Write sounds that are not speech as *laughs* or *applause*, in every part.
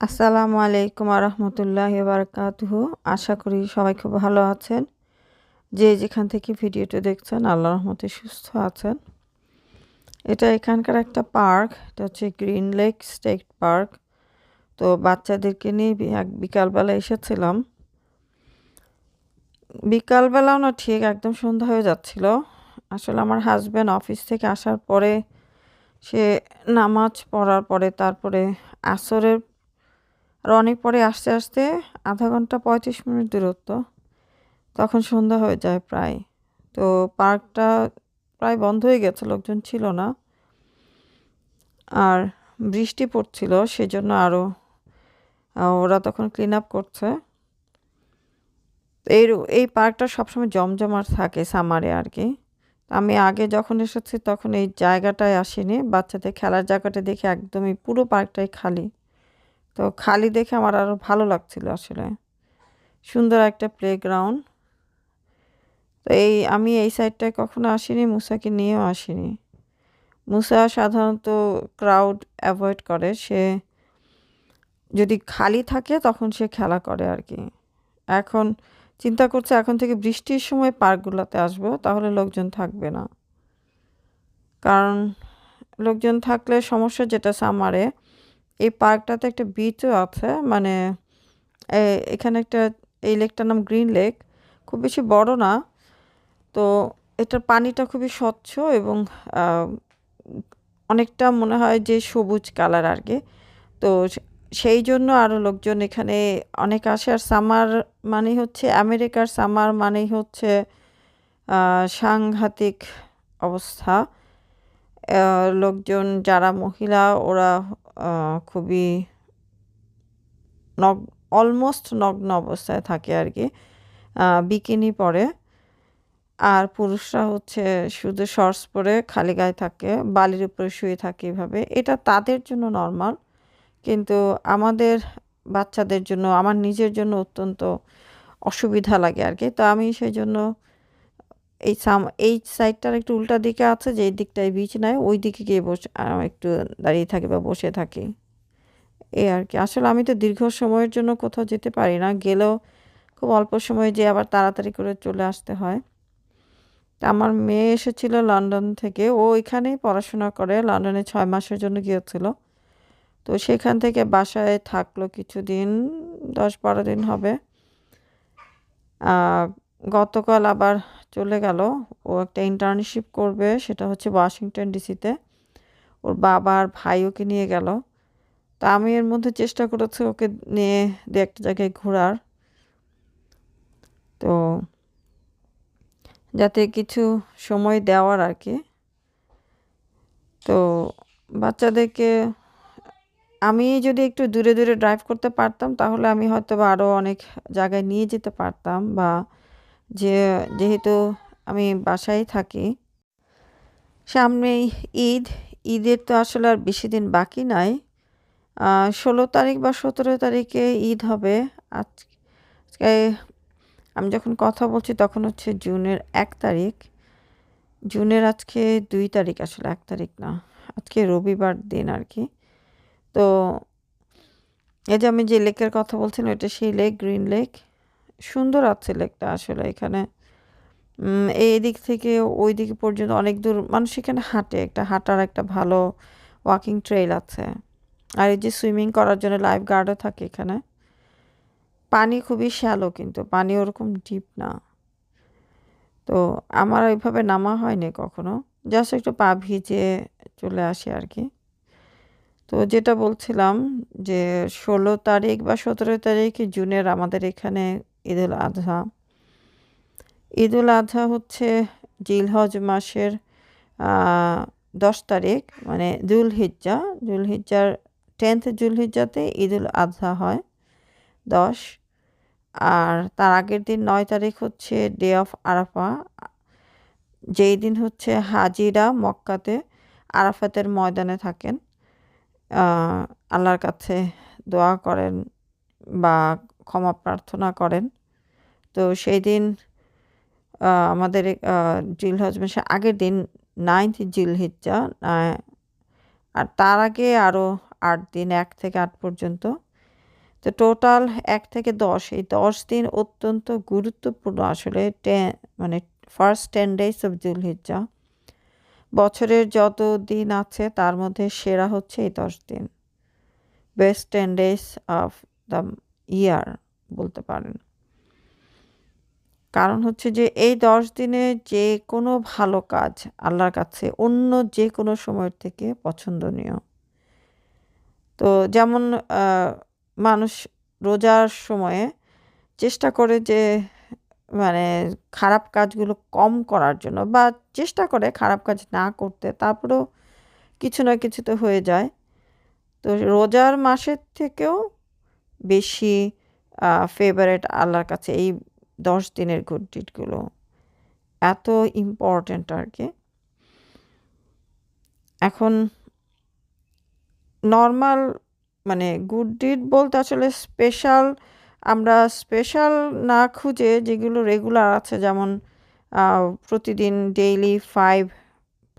আসসালামু আলাইকুম রহমতুল্লাহ বারকাতুহু। আশা করি সবাই খুব ভালো আছেন। যে যেখান থেকে ভিডিওটা দেখছেন আল্লাহ রহমতে সুস্থ আছেন। এটা এখানকার একটা পার্ক, এটা হচ্ছে গ্রিন লেক স্টেট পার্ক। তো বাচ্চাদেরকে নিয়ে এক বিকালবেলা এসেছিলাম। বিকালবেলাও না ঠিক একদম সন্ধ্যা হয়ে যাচ্ছিল। আসলে আমার হাজব্যান্ড অফিস থেকে আসার পরে সে নামাজ পড়ার পরে তারপরে আসরের আর অনেক পরে আসতে আসতে আধা ঘণ্টা পঁয়ত্রিশ মিনিট দূরত্ব। তখন সন্ধ্যা হয়ে যায় প্রায়। তো পার্কটা প্রায় বন্ধ হয়ে গেছে, লোকজন ছিল না। আর বৃষ্টি পড়ছিল, সেজন্য আরও ওরা তখন ক্লিন আপ করছে। এই এই পার্কটা সবসময় জমজমার থাকে সামারে আর কি। আমি আগে যখন এসেছি তখন এই জায়গাটায় আসিনি। বাচ্চাদের খেলার জায়গাটা দেখে একদমই পুরো পার্কটাই খালি। তো খালি দেখে আমার আরও ভালো লাগছিল আসলে। সুন্দর একটা প্লেগ্রাউন্ড তো এই, আমি এই সাইডটায় কখনো আসিনি, মুসাকে নিয়েও আসিনি। মুসা সাধারণত ক্রাউড অ্যাভয়েড করে। সে যদি খালি থাকে তখন সে খেলা করে আর কি এখন চিন্তা করছে এখন থেকে বৃষ্টির সময় পার্কগুলোতে আসব, তাহলে লোকজন থাকবে না। কারণ লোকজন থাকলে সমস্যা যেটা সামারে এই পার্কটাতে একটা বিচও আছে মানে এখানে একটা, এই লেকটার নাম গ্রিন লেক খুব বেশি বড় না। তো এটার পানিটা খুবই স্বচ্ছ এবং অনেকটা মনে হয় যে সবুজ কালার আর কি তো সেই জন্য আরও লোকজন এখানে অনেক আসে। আর সামার মানে হচ্ছে আমেরিকার সামার মানেই হচ্ছে সাংঘাতিক অবস্থা। লোকজন যারা মহিলা, ওরা খুবই নগ অলমোস্ট নগ্ন অবস্থায় থাকে আর কি। বিকিনি পরে। আর পুরুষরা হচ্ছে শুধু শর্টস পরে খালি গায়ে থাকে, বালির উপরে শুয়ে থাকে এভাবে। এটা তাদের জন্য নর্মাল কিন্তু আমাদের বাচ্চাদের জন্য, আমার নিজের জন্য অত্যন্ত অসুবিধা লাগে আর কি। তো আমি সেই জন্য এই সাম, এই সাইডটার একটু উল্টা দিকে আছে, যে দিকটায় বিচ নাই, ওই দিকে গিয়ে বসে একটু দাঁড়িয়ে থাকি বা বসে থাকি। এই আর কি। আসলে আমি তো দীর্ঘ সময়ের জন্য কোথাও যেতে পারি না। গেলেও খুব অল্প সময়ে যে আবার তাড়াতাড়ি করে চলে আসতে হয়। তা আমার মেয়ে এসেছিল লন্ডন থেকে। ও এখানেই পড়াশোনা করে। লন্ডনে ছয় মাসের জন্য গিয়েছিল। তো সেখান থেকে বাসায় থাকল কিছুদিন, দশ বারো দিন হবে। গতকাল আবার চলে গেল। ও একটা ইন্টার্নশিপ করবে, সেটা হচ্ছে ওয়াশিংটন ডিসিতে ওর বাবা আর ভাই ওকে নিয়ে গেল। তা আমি এর মধ্যে চেষ্টা করেছি ওকে নিয়ে দু একটা জায়গায় ঘোরার। তো যাতে কিছু সময় দেওয়ার আর কি। তো বাচ্চাদেরকে আমি যদি একটু দূরে দূরে ড্রাইভ করতে পারতাম, তাহলে আমি হয়তো বা আরও অনেক জায়গায় নিয়ে যেতে পারতাম বা যে যেহেতু আমি বাসায় থাকি, সামনেই ঈদ, ঈদের তো আসলে আর বেশি দিন বাকি নাই। ষোলো তারিখ বা সতেরো তারিখে ঈদ হবে। আজকে, আমি যখন কথা বলছি তখন হচ্ছে জুনের এক তারিখ। জুনের আজকে দুই তারিখ আসলে, এক তারিখ না, আজকে রবিবার দিন আর কি। তো এই যে আমি যে লেকের কথা বলছিলাম এটা সেই লেক, গ্রিন লেক। সুন্দর আছে লেকটা আসলে এখানে। এই দিক থেকে ওই দিক পর্যন্ত অনেক দূর মানুষ এখানে হাঁটে, একটা হাঁটার একটা ভালো ওয়াকিং ট্রেল আছে। আর এই যে সুইমিং করার জন্য লাইফ গার্ডও থাকে এখানে। পানি খুবই শ্যালো কিন্তু, পানি ওরকম ডিপ না। তো আমার ওইভাবে নামা হয়নি কখনো জাস্ট একটু পা ভিজে চলে আসে আর কি। তো যেটা বলছিলাম যে ষোলো তারিখ বা সতেরো তারিখ জুনের আমাদের এখানে ঈদুল আজহা ঈদুল আজহা হচ্ছে জিলহজ মাসের দশ তারিখ মানে জুল হিজ্জা জুল হিজ্জার টেন্থ জুল হিজ্জাতে ঈদুল আজহা হয়, দশ। আর তার আগের দিন নয় তারিখ হচ্ছে ডে অফ আরাফা। যেই দিন হচ্ছে হাজিরা মক্কাতে আরাফাতের ময়দানে থাকেন। আল্লাহর কাছে দোয়া করেন বা ক্ষমা প্রার্থনা করেন। তো সেই দিন আমাদের জিল হজ মাসের আগের দিন নাইন্থ জিল হিজ্জা আর তার আগে আরও আট দিন, এক থেকে আট পর্যন্ত। তো টোটাল এক থেকে দশ, এই দশ দিন অত্যন্ত গুরুত্বপূর্ণ আসলে টেন মানে ফার্স্ট টেন ডেজ অফ জুলহিজ্জা বছরের যত দিন আছে তার মধ্যে সেরা হচ্ছে এই দশ দিন। Best ten days of the year বলতে পারেন। কারণ হচ্ছে যে, এই দশ দিনে যে কোনো ভালো কাজ আল্লাহর কাছে অন্য যে কোনো সময়ের থেকে পছন্দনীয়। তো যেমন মানুষ রোজার সময়ে চেষ্টা করে যে মানে খারাপ কাজগুলো কম করার জন্য বা চেষ্টা করে খারাপ কাজ না করতে, তারপরেও কিছু না কিছু তো হয়ে যায়। তো রোজার মাসের থেকেও বেশি ফেভারেট আল্লাহর কাছে এই দশ দিনের গুড ডিটগুলো এত ইম্পর্ট্যান্ট আর কি। এখন নর্মাল মানে গুড ডিড বলতে আসলে স্পেশাল আমরা স্পেশাল না খুঁজে যেগুলো রেগুলার আছে যেমন প্রতিদিন ডেইলি ফাইভ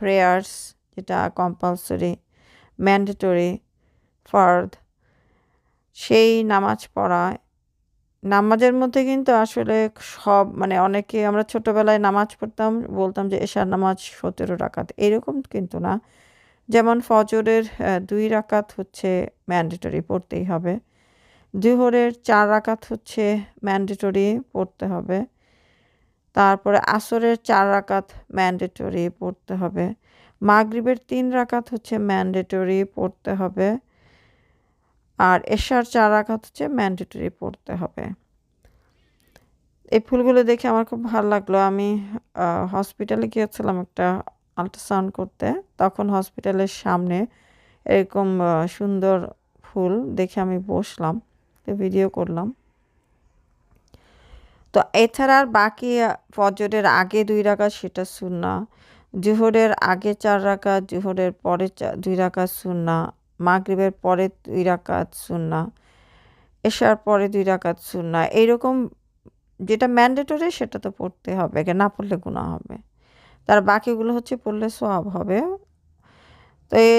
প্রেয়ার্স যেটা কম্পালসরি ম্যান্ডেটরি ফার্দ সেই নামাজ পড়া। নামাজের মধ্যে কিন্তু আসলে সব মানে অনেকে আমরা ছোটোবেলায় নামাজ পড়তাম, বলতাম যে এশার নামাজ সতেরো রাকাত, এরকম কিন্তু না। যেমন ফজরের দুই রাকাত হচ্ছে ম্যান্ডেটরি পড়তেই হবে। জুহরের চার রাকাত হচ্ছে ম্যান্ডেটরি পড়তে হবে। তারপরে আসরের চার রাকাত ম্যান্ডেটরি পড়তে হবে। মাগরিবের তিন রাকাত হচ্ছে ম্যান্ডেটরি পড়তে হবে। আর এশার চার রাকাত হচ্ছে ম্যান্ডেটরি পড়তে হবে। এই ফুলগুলো দেখে আমার খুব ভালো লাগল। আমি হসপিটালে গিয়েছিলাম একটা আল্ট্রাসাউন্ড করতে। তখন হসপিটালের সামনে এরকম সুন্দর ফুল দেখে আমি বসলাম ভিডিও করলাম। তো এছাড়া আর বাকি ফজরের আগে দুই রাখা সেটা শুননা জুহরের আগে চার রাখা, জুহরের পরে দুই রাখা শুননা মাগরিবের পরে দুই রাকাত সুন্না এশার পরে দুই রাকাত সুন্না এইরকম যেটা ম্যান্ডেটরি সেটা তো পড়তে হবে না পড়লে গুণা হবে। তার বাকিগুলো হচ্ছে পড়লে সব হবে। তো এ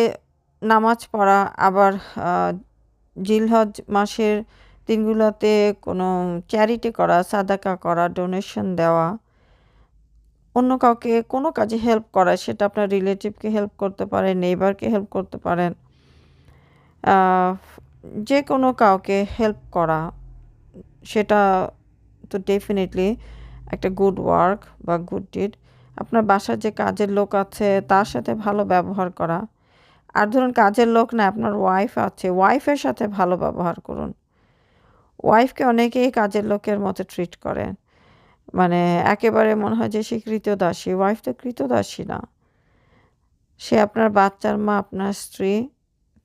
নামাজ পড়া, আবার জিলহজ মাসের দিনগুলোতে কোনো চ্যারিটি করা, সাদাকা করা ডোনেশন দেওয়া, অন্য কাউকে কোনো কাজে হেল্প করা, সেটা আপনার রিলেটিভকে হেল্প করতে পারেন নেইবারকে হেল্প করতে পারেন যে কোনো কাউকে হেল্প করা, সেটা তো ডেফিনেটলি একটা গুড ওয়ার্ক বা গুড ডিড আপনার বাসার যে কাজের লোক আছে, তার সাথে ভালো ব্যবহার করা। আর ধরুন কাজের লোক না, আপনার ওয়াইফ আছে ওয়াইফের সাথে ভালো ব্যবহার করুন। ওয়াইফকে অনেকেই কাজের লোকের মতো ট্রিট করেন মানে একেবারে মনে হয় যে সে কৃতদাসী ওয়াইফ তো কৃতদাসী না। সে আপনার বাচ্চার মা, আপনার স্ত্রী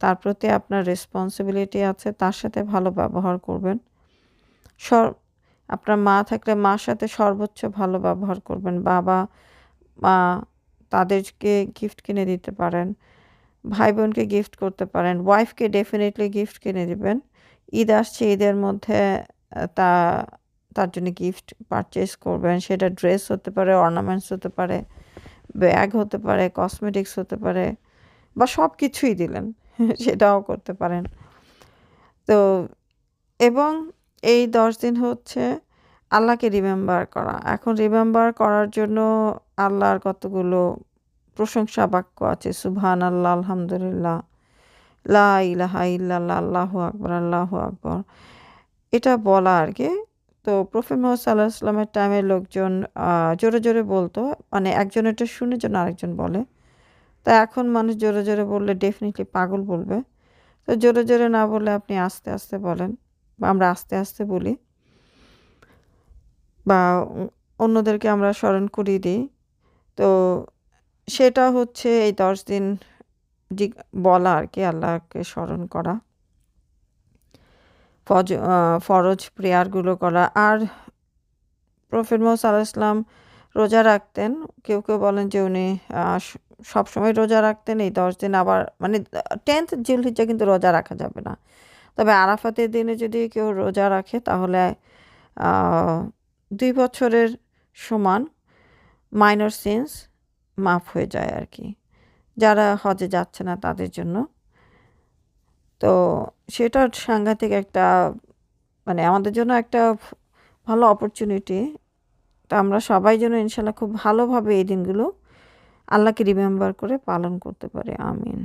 তার প্রতি আপনার রেসপন্সিবিলিটি আছে, তার সাথে ভালো ব্যবহার করবেন। সর আপনার মা থাকলে মার সাথে সর্বোচ্চ ভালো ব্যবহার করবেন। বাবা, মা তাদেরকে গিফট কিনে দিতে পারেন ভাই বোনকে গিফট করতে পারেন ওয়াইফকে ডেফিনেটলি গিফট কিনে দিবেন। ঈদ আসছে, ঈদের মধ্যে তা, তার জন্য গিফট পারচেস করবেন। সেটা ড্রেস হতে পারে অর্নামেন্টস হতে পারে ব্যাগ হতে পারে কসমেটিক্স হতে পারে, বা সব কিছুই দিলেন। *laughs* সেটাও করতে পারেন। তো, এবং এই দশ দিন হচ্ছে আল্লাহকে রিমেম্বার করা। এখন রিমেম্বার করার জন্য আল্লাহর কতগুলো প্রশংসা বাক্য আছে। সুবহান আল্লাহ আলহামদুলিল্লাহ, লা ইলাহা ইল্লাল্লাহ, আল্লাহু আকবর আল্লাহু আকবর। এটা বলা আর কি। তো প্রফেট মোহাম্মদ সাল্লাহ আসলামের টাইমের লোকজন জোরে জোরে বলতো। মানে একজন এটা শুনে যেন আরেকজন বলে। তা এখন মানুষ জোরে জোরে বললে ডেফিনেটলি পাগল বলবে। তো জোরে জোরে না বলে আপনি আস্তে আস্তে বলেন, বা আমরা আস্তে আস্তে বলি, বা অন্যদেরকে আমরা স্মরণ করিয়ে দিই। তো সেটা হচ্ছে এই দশ দিন বলা আর কি, আল্লাহকে স্মরণ করা, ফজ ফরজ প্রেয়ারগুলো করা। আর প্রফেট মোহাম্মদ সাল্লাহ ইসলাম রোজা রাখতেন। কেউ কেউ বলেন যে উনি সবসময় রোজা রাখতে নেই, দশ দিন আবার মানে টেন্থ জিলহিজ্জা কিন্তু রোজা রাখা যাবে না। তবে আরাফাতের দিনে যদি কেউ রোজা রাখে তাহলে দুই বছরের সমান মাইনর সেন্স মাফ হয়ে যায় আর কি। যারা হজে যাচ্ছে না তাদের জন্য। তো সেটা সাংঘাতিক একটা মানে আমাদের জন্য একটা ভালো অপরচুনিটি তো আমরা সবাই যেন ইনশাল্লাহ খুব ভালোভাবে এই দিনগুলো আল্লাহকে রিমেম্বার করে পালন করতে পারে আমিন।